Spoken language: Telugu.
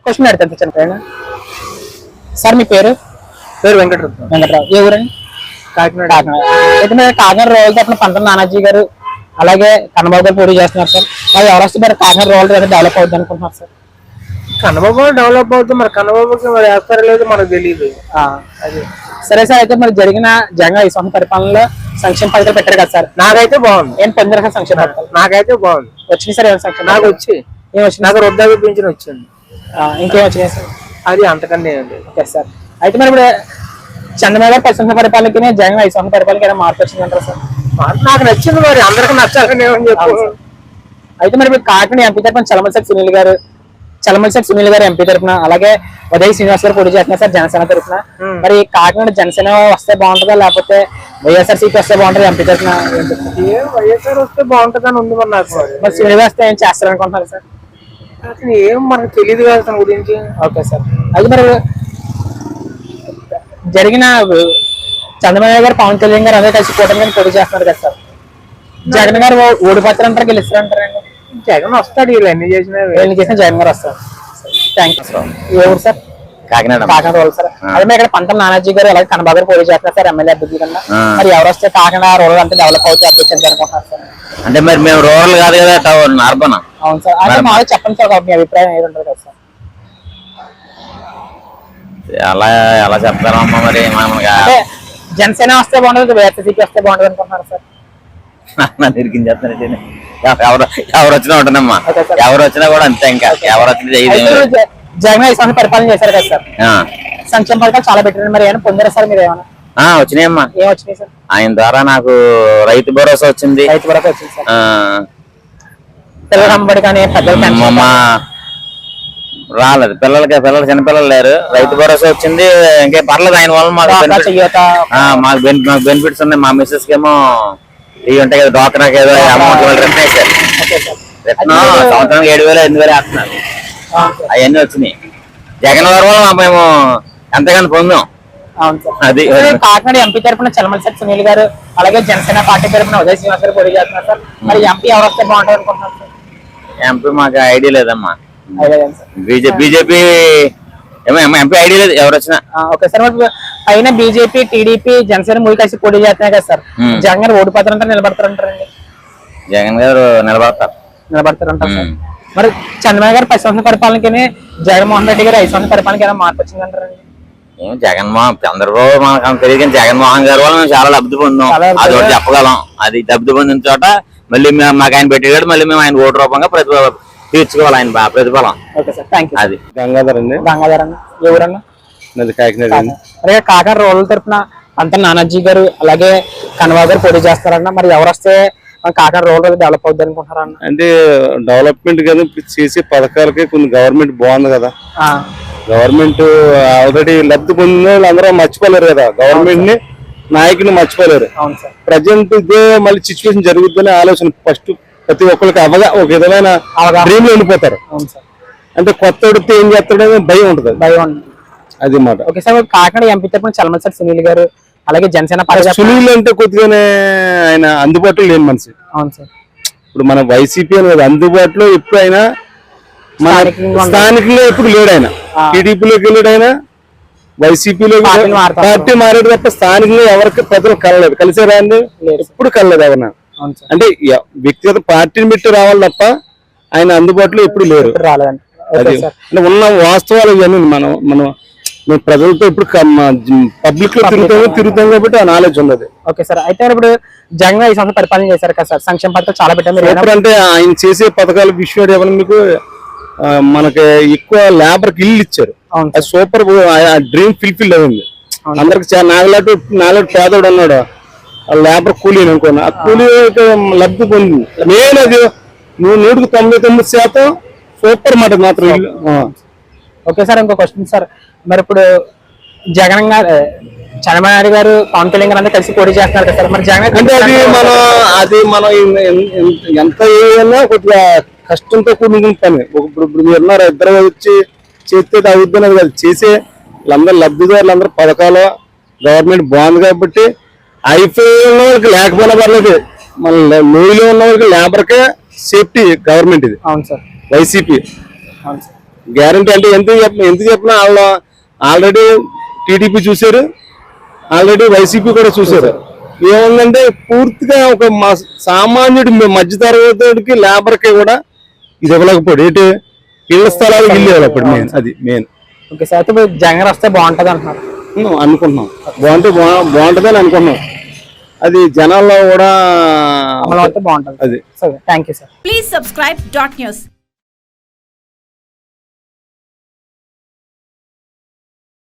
క్వశ్చన్ అడుగుతాను చనిపోయాను సార్ మీ పేరు? పేరు వెంకటరత్నం. వెంకట్రావు. ఏ ఊరండి? కాకినాడ. కాకినాడ. అయితే మీరు కాకినాడ రోజు తప్పన పంతం నానాజీ గారు అలాగే కన్నబాబు గారు పోటీ చేస్తున్నారు సార్. మరి ఎవరు వస్తే మరి కాకినాడ రోల్ ఏదో డెవలప్ అవుతుంది అనుకుంటున్నారు సార్? కన్నబాబు డెవలప్ అవుతుంది మరి కన్నబాబుకి మరి వేస్తారో లేదో మనకు తెలియదు. అది. సరే సార్ అయితే మరి జరిగిన జగన్ ఐదు సంవత్సరాల పరిపాలనలో సంక్షేమ పథకాలు పెట్టారు కదా సార్. నాకైతే బాగుంది. ఏం కదా సంక్షేమ పథకాలు? నాకైతే బాగుంది. వచ్చినాయి సార్ ఏమైనా సంక్షేమ నాకు? వచ్చి. నాకు వృద్ధాప్య వచ్చింది. ఇంకేం వచ్చినాయి సార్? అది అంతకన్నా ఏం లేదు. Okay sir. అయితే మరి ఇప్పుడు చంద్రబాబు గారు పది సంవత్సరాల పరిపాలనకి జగన్ ఐదు సంవత్సరాల పరిపాలనకి ఏమైనా మార్పు వచ్చిందంటారా సార్? నాకు నచ్చింది మరి. అందరికి నచ్చాలని ఏమని చెప్పు. అయితే మరి ఇప్పుడు కాకినాడ ఎంపీ తరఫున చలమలశెట్టి సునీల్ గారు చలమలశెట్టి సునీల్ గారు ఎంపీ తరఫున అలాగే ఉదయ్ శ్రీనివాస్ గారు పోటీ చేస్తున్నారు సార్ జనసేన తరఫున. మరి కాకినాడ జనసేన వస్తే బాగుంటుందా? లేకపోతే వైఎస్ఆర్ సీట్ వస్తే బాగుంటుంది ఎంపీ తరఫున వైఎస్ఆర్ వస్తే బాగుంటుందని ఉంది మరి నాకు మరి. మరి సునీల్ వస్తే ఏం చేస్తారనుకుంటున్నారు సార్? అసలు ఏం మనకు తెలియదు కదా అతని గురించి. Okay sir. అయితే మరి జరిగిన చంద్రబాబు గారు పవన్ కళ్యాణ్ గారు అందరూ కలిసి కూటమి గారిని పోటీ చేస్తున్నారు కదా సార్. జగన్ గారు ఓడిపోతారంటారు గెలుస్తారంటారండి జగన్ వస్తాడు వీళ్ళు ఎన్ని చేసినా చేసిన జగన్ గారు వస్తారు. థ్యాంక్ యూ ఏ ఊరు sir? Kakinada. Kakinada rural sir. అదే ఇక్కడ పంతం నానాజీ గారు అలాగే కన్నబాబు గారు పోటీ చేస్తున్నారు సార్ ఎమ్మెల్యే అభ్యర్థి కన్నా. మరి ఎవరు వస్తే కాకినాడ రోల్ అంటే డెవలప్ అవుతుంది అభ్యర్థి అనుకుంటున్నారు సార్. అంటే మరి మేము రూరల్ కాదు కదా టౌన్ అర్బన్ అవును సార్. అంటే మాలో చెప్పండి సార్ మీ అభిప్రాయం ఏది ఉంటుంది కదా సార్? ఎలా ఎలా చెప్తారమ్మా మరి అంటే జనసేన వస్తే బాగుంటుంది వైఎస్ఆర్సీపీ వస్తే బాగుంటుంది అనుకుంటున్నారు సార్. నన్ను ఇరికించేస్తానంటే ఎవరు ఎవరు వచ్చినా ఉంటుందమ్మా. ఎవరు వచ్చినా కూడా అంతే ఇంకా. ఎవరు వచ్చినా జగన్ సంవత్సరాలు పరిపాలన చేశారు కదా సార్. సంక్షేమ పథకాలు చాలా పెట్టారు. మరి ఏమైనా పొందారా సార్ మీరు ఏమైనా? వచ్చినాయమ్మా ఏం వచ్చినాయి సార్? ఆయన ద్వారా నాకు రైతు భరోసా వచ్చింది. రైతు వరకు వచ్చింది సార్. పిల్లల కానీ పెద్దల రాలేదు. పిల్లలకి పిల్లలు చిన్నపిల్లలు లేరు. రైతు భరోసా వచ్చింది. ఇంకే పర్లేదు ఆయన వల్ల మాకు మాకు మాకు బెనిఫిట్స్ ఉన్నాయి. మా మిస్సెస్కి ఏమో ఇవి ఉంటాయి కదా డ్వాక్రాకి ఏదో అమౌంట్ వాళ్ళు రిటర్న్ వేశారు ఓకే సార్. రిటర్న్ సంవత్సరం ఏడు వేలు ఎనిమిది వేలు వేస్తున్నారు. అవన్నీ వచ్చినాయి. జగన్ గారి వల్ల మేము ఎంతగానో పొందాం. సార్. అది కాకినాడ ఎంపీ తరఫున చలమలశెట్టి సునీల్ గారు అలాగే జనసేన పార్టీ తరఫున ఉదయ్ శ్రీనివాస్ గారు పోటీ చేస్తున్నారు సార్. మరి ఎంపీ ఎవరు వస్తే బాగుంటుంది అనుకుంటున్నారు సార్? ఎంపీ మాకు ఐడియా లేదమ్మా సార్. బీజేపీ ఎంపీ ఐడియా లేదు ఎవరు వచ్చినా. ఓకే సార్ పైన బీజేపీ టీడీపీ జనసేన మూడు కలిసి పోటీ చేస్తున్నాయి కదా సార్. జగన్ గారు ఓడిపోతారంటారు నిలబడతారంటారండి. జగన్ గారు నిలబడతారు. నిలబడతారంటారు సార్. Hmm. మరి చంద్రబాబు గారు పది సంవత్సరాల పరిపాలనకి జగన్మోహన్ రెడ్డి గారు ఐదు సంవత్సరాల పరిపాలనకి ఏమైనా మార్పు వచ్చిందంటారండి ఏం జగన్మోహన్ చంద్రబాబు మనకు తెలియదు కానీ జగన్మోహన్ గారి వల్ల మేము చాలా లబ్ధి పొందాం. అది ఒకటి. చెప్పగలం. అది లబ్ధి పొందిన చోట మళ్ళీ మేము మాకు ఆయన పెట్టాడు మళ్ళీ మేము ఆయన ఓటు రూపంగా ప్రతి తీర్చుకోవాలి ఆయన ప్రతిఫలం. ఓకే సార్ థ్యాంక్ యూ అది. గంగాధర్ అండి. గంగాధర్ అన్న. నాది కాకినాడ అలాగే కాకినాడ రోడ్ల తరపున అంత నానాజీ గారు అలాగే కనబాబు గారు పోటీ చేస్తారన్న. మరి ఎవరు వస్తే కాకినాడ రోడ్ డెవలప్ అవుద్ది అనుకుంటారన్న అంటే డెవలప్మెంట్ కదా చేసే పథకాలకి కొన్ని గవర్నమెంట్ బాగుంది కదా. గవర్నమెంట్ ఆల్రెడీ లబ్ధి పొందిన వాళ్ళు అందరూ మర్చిపోలేరు కదా. గవర్నమెంట్ని నాయకుని మర్చిపోలేరు. అవును సార్. ప్రజెంట్ ఇదే మళ్ళీ సిచ్యువేషన్ జరుగుతుందనే ఆలోచన. ఫస్ట్ ప్రతి ఒక్కరికి అవగా ఒక విధమైన. డ్రీమ్లో ఉండిపోతారు. అవును సార్. అంటే కొత్త ఉడితే ఏం చేస్తాడని భయం ఉంటుంది. భయం. అది మాట. ఓకే సార్ కాకినాడ ఎంపీ తరపున చలమలసారి సునీల్ గారు అలాగే జనసేన సునీల్ అంటే కొద్దిగానే ఆయన అందుబాటులో లేని మనిషి. అవును సార్. ఇప్పుడు మన వైసీపీ అని కాదు అందుబాటులో ఎప్పుడు ఆయన మన. స్థానికంలో ఎప్పుడు లేడు ఆయన. టీడీపీలోకి వెళ్ళాడు ఆయన వైసీపీలో. పార్టీ మారాడు తప్ప స్థానికంగా ఎవరికి ప్రజలు కలలేదు కలిసారా అండి లేదు. ఎప్పుడు కలలేదు సార్. అంటే వ్యక్తిగత పార్టీని పెట్టి రావాలి తప్ప ఆయన అందుబాటులో ఎప్పుడు లేరు. రాలేదండి. అంటే ఉన్న వాస్తవాలు ఇవన్నీ మనం మనం మేము ప్రజలతో ఇప్పుడు పబ్లిక్లో తిరుగుతాము తిరుగుతాం కాబట్టి ఆ నాలెడ్జ్ ఉన్నది. ఓకే సార్ అయితే ఇప్పుడు జగన్ ఐదు సంవత్సరాలు పరిపాలన చేశారు కదా సార్ సంక్షేమ పథకాలు చాలా పెట్టారు. అంటే ఆయన చేసే పథకాల విషయం ఏమైనా మీకు మనకి ఎక్కువ లేబర్కి ఇల్లు ఇచ్చారు. అది సూపర్ ఆ డ్రీమ్ ఫిల్ఫిల్ అయింది. అందరికి నాగలాంటి నాగలాంటి పేదోడు అన్నాడు ఆ లేబర్ కూలీ అనుకోను. ఆ కూలీ లబ్ధి పొందింది మెయిన్ అది నువ్వు నూటికి తొంభై తొమ్మిది శాతం సూపర్ మాట మాత్రం. ఓకే సార్ ఇంకో క్వశ్చన్ సార్. మరి ఇప్పుడు జగన్ గారు చంద్రబాబు గారు పవన్ కళ్యాణ్ గారు అందరూ కలిసి పోటీ చేస్తున్నారు కదా సార్. మరి జగన్ అంటే అది మనం అది మనం ఎంత ఏదైనా కొద్దిగా కష్టంతో కూడిన పని. ఇప్పుడు ఇప్పుడు మీరు ఉన్నారు ఇద్దరు వచ్చి చేస్తే అది అవుద్ది అనేది కాదు చేసే వాళ్ళందరూ లబ్ధిదారులు అందరూ పథకాలు గవర్నమెంట్ బాగుంది కాబట్టి అయిపోయి ఉన్న వాళ్ళకి లేకపోయినా పర్లేదు. మన లోయలో ఉన్న వాళ్ళకి లేబర్కే సేఫ్టీ గవర్నమెంట్ ఇది. అవును సార్. వైసీపీ. అవును సార్. గ్యారంటీ అంటే ఎందుకు చెప్ప ఎందుకు చెప్పినా వాళ్ళు ఆల్రెడీ టీడీపీ చూశారు ఆల్రెడీ వైసీపీ కూడా చూశారు. ఏముందంటే పూర్తిగా ఒక మా- సామాన్యుడి మధ్య తరగతికి లేబర్కి కూడా ఇది ఇవ్వలేకపోయాడు. ఏంటి? ఇళ్ళ స్థలాలు ఇల్లు ఇవ్వలేకపోయాడు మెయిన్ అది మెయిన్ ఓకే సార్ అయితే ఇప్పుడు జగన్ వస్తే బాగుంటది అంటున్నారు. అనుకుంటున్నాం. బాగుంటే బా- బాగుంటుందని అనుకుంటున్నాం. అది జనాల్లో కూడా అమలు అయితే బాగుంటది. అది. సరే thank you sir Please subscribe dot news.